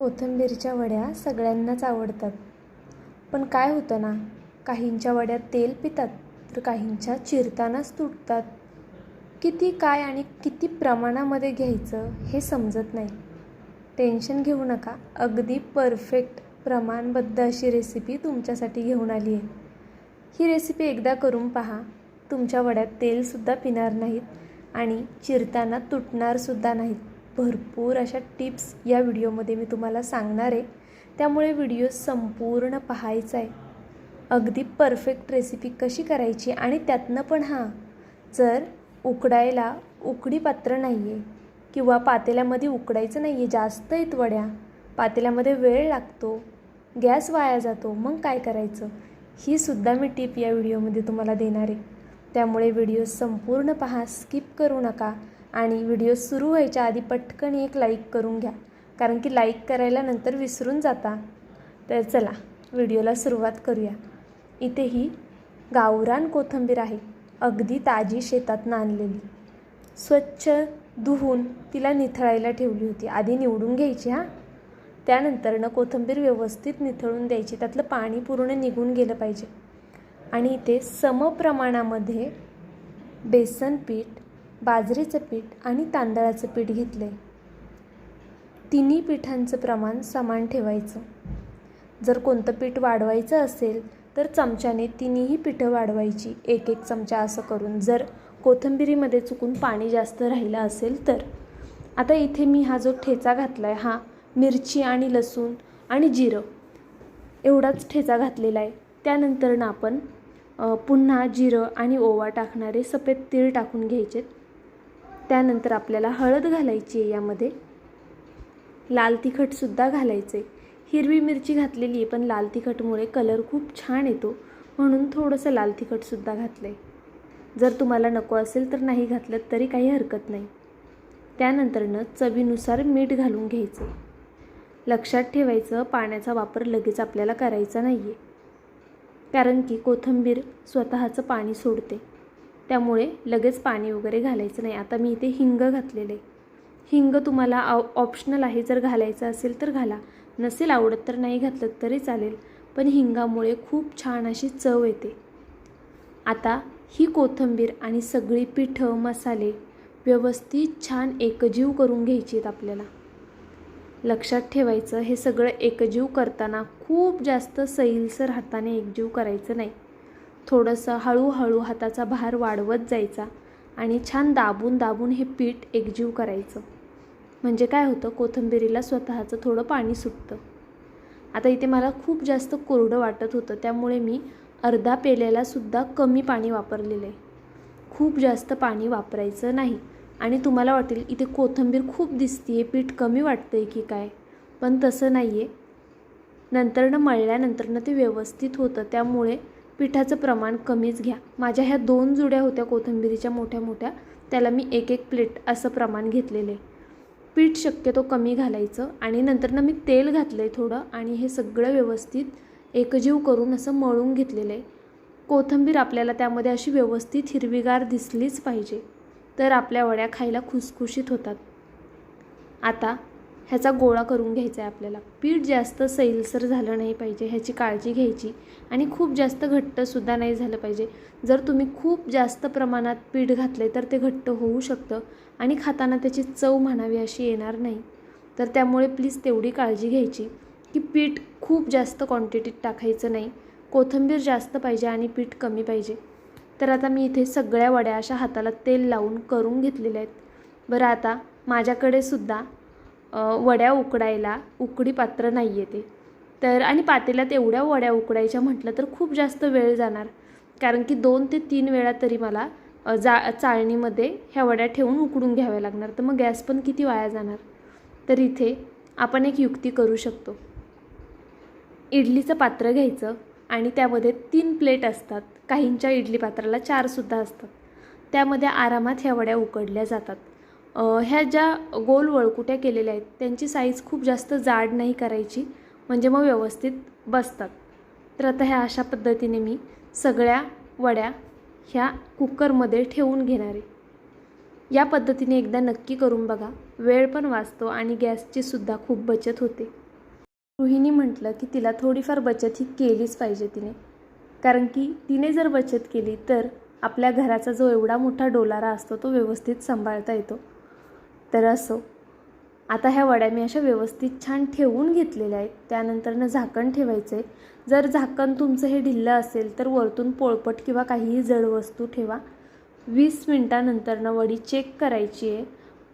कोथिंबीरच्या वड्या सगळ्यांनाच आवडतात. पण काय होतं ना काहींच्या वड्या तेल पितात तर काहींच्या चिरतानाच तुटतात. किती काय आणि किती प्रमाणामध्ये घ्यायचं हे समजत नाही. टेन्शन घेऊ नका अगदी परफेक्ट प्रमाणबद्ध अशी रेसिपी तुमच्यासाठी घेऊन आली आहे. ही रेसिपी एकदा करून पहा तुमच्या वड्यात तेलसुद्धा पिणार नाहीत आणि चिरताना तुटणारसुद्धा नाहीत. भरपूर अशा टिप्स या व्हिडिओमध्ये मी तुम्हाला सांगणार आहे. त्यामुळे व्हिडिओ संपूर्ण पाहायचा आहे. अगदी परफेक्ट रेसिपी कशी करायची आणि त्यातनं पण हां जर उकडायला उकडी पात्र नाही आहे किंवा पातेल्यामध्ये उकडायचं नाही आहे जास्त आहेत वड्या पातेल्यामध्ये वेळ लागतो गॅस वाया जातो मग काय करायचं? ही सुद्धा मी टिप या व्हिडिओमध्ये तुम्हाला देणार आहे. त्यामुळे व्हिडिओ संपूर्ण पहा स्किप करू नका. आणि व्हिडिओ सुरू व्हायच्या आधी पटकन एक लाईक करून घ्या. कारण की लाईक करायला नंतर विसरून जाता. तर चला व्हिडिओला सुरुवात करूया. इथे ही गावरान कोथिंबीर आहे. अगदी ताजी शेतातनं आणलेली. स्वच्छ धुवून तिला निथळायला ठेवली होती. आधी निवडून घ्यायची हां? त्यानंतरनं कोथिंबीर व्यवस्थित निथळून द्यायची. त्यातलं पाणी पूर्ण निघून गेलं पाहिजे. आणि इथे समप्रमाणामध्ये बेसन पीठ बाजरीचं पीठ आणि तांदळाचं पीठ घेतलं. आहे तिन्ही पिठांचं प्रमाण समान ठेवायचं. जर कोणतं पीठ वाढवायचं असेल तर चमच्याने तिन्हीही पिठं वाढवायची. एक एक चमचा असं करून जर कोथिंबिरीमध्ये चुकून पाणी जास्त राहिलं असेल तर. आता इथे मी हा जो ठेचा घातला आहे हा मिरची आणि लसूण आणि जिरं एवढाच ठेचा घातलेला आहे. त्यानंतरनं आपण पुन्हा जिरं आणि ओवा टाकणारे सफेद तीळ टाकून घ्यायचेत. त्यानंतर आपल्याला हळद घालायची आहे यामध्ये. लाल तिखटसुद्धा घालायचं आहे हिरवी मिरची घातलेली आहे पण लाल तिखटमुळे कलर खूप छान येतो. म्हणून थोडंसं लाल तिखटसुद्धा घातलं आहे जर तुम्हाला नको असेल तर नाही घातलं तरी काही हरकत नाही. त्यानंतरनं चवीनुसार मीठ घालून घ्यायचं लक्षात ठेवायचं पाण्याचा वापर लगेच आपल्याला करायचा नाही आहे कारण की कोथिंबीर स्वतःचं पाणी सोडते. त्यामुळे लगेच पाणी वगैरे घालायचं नाही. आता मी इथे हिंग घातलेलं आहे. हिंग तुम्हाला ऑ ऑप्शनल आहे. जर घालायचं असेल तर घाला. नसेल आवडत तर नाही घातलं तरी चालेल. पण हिंगामुळे खूप छान अशी चव येते. आता ही कोथिंबीर आणि सगळी पिठं मसाले व्यवस्थित छान एकजीव करून घ्यायची आहेत आपल्याला. लक्षात ठेवायचं हे सगळं एकजीव करताना खूप जास्त सैलसर हाताने एकजीव करायचं नाही. थोडंसं हळूहळू हाताचा भार वाढवत जायचा आणि छान दाबून दाबून हे पीठ एकजीव करायचं. म्हणजे काय होतं? कोथिंबिरीला स्वतःचं थोडं पाणी सुटतं. आता इथे मला खूप जास्त कोरडं वाटत होतं. त्यामुळे मी अर्धा पेल्यालासुद्धा कमी पाणी वापरलेलं आहे. खूप जास्त पाणी वापरायचं नाही. आणि तुम्हाला वाटेल इथे कोथिंबीर खूप दिसते आहे पीठ कमी वाटतं आहे की काय? पण तसं नाही आहे नंतरनं मळल्यानंतरनं ते व्यवस्थित होतं. त्यामुळे पिठाचं प्रमाण कमीच घ्या. माझ्या ह्या दोन जुड्या होत्या कोथिंबिरीच्या मोठ्या मोठ्या. त्याला मी एक एक प्लेट असं प्रमाण घेतलेलं. आहे पीठ शक्यतो कमी घालायचं आणि नंतरनं मी तेल घातलं आहे थोडं आणि हे सगळं व्यवस्थित एकजीव करून असं मळून घेतलेलं आहे कोथिंबीर आपल्याला त्यामध्ये अशी व्यवस्थित हिरवीगार दिसलीच पाहिजे. तर आपल्या वड्या खायला खुसखुशीत होतात. आता ह्याचा गोळा करून घ्यायचा आहे आपल्याला. पीठ जास्त सैलसर झालं नाही पाहिजे ह्याची काळजी घ्यायची. आणि खूप जास्त घट्टसुद्धा नाही झालं पाहिजे. जर तुम्ही खूप जास्त प्रमाणात पीठ घातले तर ते घट्ट होऊ शकतं. आणि खाताना त्याची चव म्हणावी अशी येणार नाही. तर त्यामुळे प्लीज तेवढी काळजी घ्यायची की पीठ खूप जास्त क्वांटिटीत टाकायचं नाही. कोथिंबीर जास्त पाहिजे आणि पीठ कमी पाहिजे. तर आता मी इथे सगळ्या वड्या अशा हाताला तेल लावून करून घेतलेल्या आहेत. बरं आता माझ्याकडे सुद्धा वड्या उकडायला उकडी पात्र नाही आहे ते. तर आणि पातेल्यात एवढ्या वड्या उकडायच्या म्हटलं तर खूप जास्त वेळ जाणार. कारण की दोन ते तीन वेळा तरी मला जा चाळणीमध्ये ह्या वड्या ठेवून उकडून घ्याव्या लागणार. तर मग गॅस पण किती वाया जाणार? तर इथे आपण एक युक्ती करू शकतो. इडलीचं पात्र घ्यायचं आणि त्यामध्ये तीन प्लेट असतात. काहींच्या इडली पात्राला चारसुद्धा असतात. त्यामध्ये आरामात ह्या वड्या उकडल्या जातात. ह्या ज्या गोल वळकुट्या केलेल्या आहेत त्यांची साईज खूप जास्त जाड नाही करायची म्हणजे मग व्यवस्थित बसतात. तर आता ह्या अशा पद्धतीने मी सगळ्या वड्या ह्या कुकरमध्ये ठेवून घेणार आहे. या पद्धतीने एकदा नक्की करून बघा वेळ पण वाचतो आणि गॅसची सुद्धा खूप बचत होते. गृहिणी म्हटलं की तिला थोडीफार बचत ही केलीच पाहिजे तिने. कारण की तिने जर बचत केली तर आपल्या घराचा जो एवढा मोठा डोलारा असतो तो व्यवस्थित सांभाळता येतो. तर असो. आता ह्या वड्या मी अशा व्यवस्थित छान ठेवून घेतलेल्या आहेत. त्यानंतरनं झाकण ठेवायचं आहे जर झाकण तुमचं हे ढिल्लं असेल तर वरतून पोळपट किंवा काहीही जड वस्तू ठेवा. वीस मिनटानंतरनं वडी चेक करायची आहे.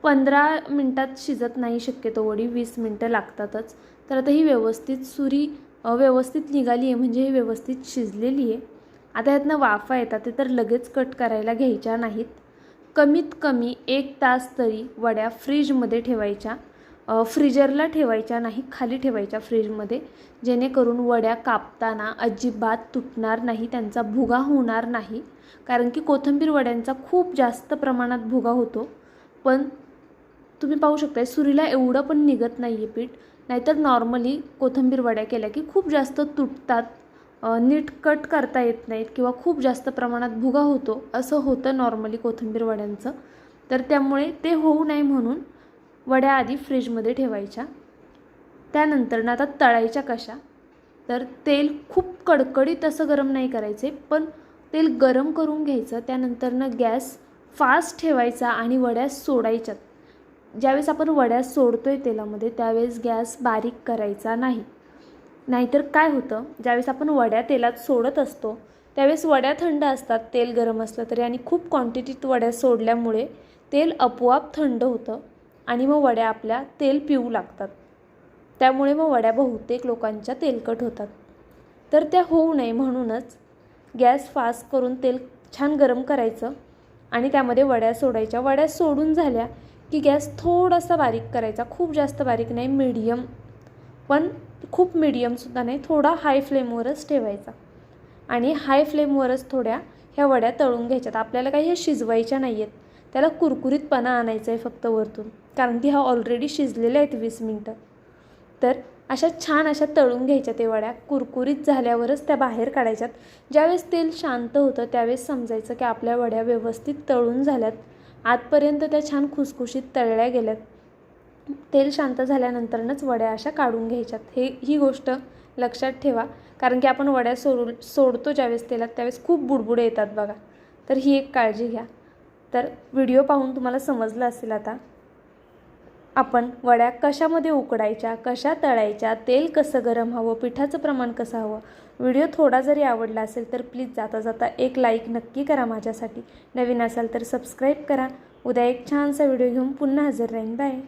पंधरा मिनटात शिजत नाही शक्यतो वडी वीस मिनटं लागतातच. तर आता ही व्यवस्थित सुरी व्यवस्थित निघाली आहे म्हणजे ही व्यवस्थित शिजलेली आहे. आता ह्यातनं वाफा येतात ते तर लगेच कट करायला घ्यायच्या नाहीत. कमीत कमी एक तास तरी वड्या फ्रीजमध्ये ठेवायच्या. फ्रीजरला ठेवायच्या नाही खाली ठेवायच्या फ्रीजमध्ये. जेणेकरून वड्या कापताना अजिबात तुटणार नाही त्यांचा भुगा होणार नाही. कारण की कोथिंबीर वड्यांचा खूप जास्त प्रमाणात भुगा होतो. पण तुम्ही पाहू शकता सुरीला एवढं पण निघत नाही आहे पीठ. नाहीतर नॉर्मली कोथिंबीर वड्या केल्या की खूप जास्त तुटतात. नीट कट करता येत नाहीत किंवा खूप जास्त प्रमाणात भुगा होतो असं होतं नॉर्मली कोथिंबीर वड्यांचं. तर त्यामुळे ते होऊ नये म्हणून वड्या आधी फ्रीजमध्ये ठेवायच्या. त्यानंतर ना आता तळायच्या कशा? तर तेल खूप कडकडीत असं गरम नाही करायचे पण तेल गरम करून घ्यायचं त्यानंतरनं गॅस फास्ट ठेवायचा आणि वड्या सोडायच्यात. ज्यावेळेस आपण वड्या सोडतो आहे तेलामध्ये त्यावेळेस गॅस बारीक करायचा नाही. नाहीतर काय होतं? ज्यावेळेस आपण वड्या तेलात सोडत असतो त्यावेळेस वड्या थंड असतात तेल गरम असलं तरी आणि खूप क्वांटिटीत वड्या सोडल्यामुळे तेल आपोआप थंड होतं आणि मग वड्या आपल्या तेल पिऊ लागतात. त्यामुळे मग वड्या बहुतेक लोकांच्या तेलकट होतात. तर त्या होऊ नये म्हणूनच गॅस फास्ट करून तेल छान गरम करायचं आणि त्यामध्ये वड्या सोडायच्या. वड्या सोडून झाल्या की गॅस थोडासा बारीक करायचा. खूप जास्त बारीक नाही मीडियम पण खूप मिडियमसुद्धा नाही थोडा हाय फ्लेमवरच ठेवायचा. आणि हाय फ्लेमवरच थोड्या ह्या वड्या तळून घ्यायच्यात. आपल्याला काही ह्या शिजवायच्या नाही आहेत त्याला कुरकुरीतपणा आणायचा आहे फक्त वरतून. कारण की ह्या ऑलरेडी शिजलेल्या आहेत वीस मिनटं. तर अशा छान अशा तळून घ्यायच्या ते वड्या. कुरकुरीत झाल्यावरच त्या बाहेर काढायच्यात. ज्यावेळेस तेल शांत होतं त्यावेळेस समजायचं की आपल्या वड्या व्यवस्थित तळून झाल्यात. आतपर्यंत त्या छान खुसखुशीत तळल्या गेल्यात. तेल शांत झाल्यानंतरनंच वड्या अशा काढून घ्यायच्यात. हे ही गोष्ट लक्षात ठेवा. कारण की आपण वड्या सोडू सोडतो ज्यावेळेस तेलात त्यावेळेस खूप बुडबुडे येतात बघा. तर ही एक काळजी घ्या. तर व्हिडिओ पाहून तुम्हाला समजलं असेल आता. आपण वड्या कशामध्ये उकडायच्या कशा तळायच्या तेल कसं गरम हवं पिठाचं प्रमाण कसं हवं व्हिडिओ थोडा जरी आवडला असेल तर प्लीज जाता जाता एक लाईक नक्की करा माझ्यासाठी. नवीन असाल तर सबस्क्राईब करा. उद्या एक छानसा व्हिडिओ घेऊन पुन्हा हजर राहीन. बाय.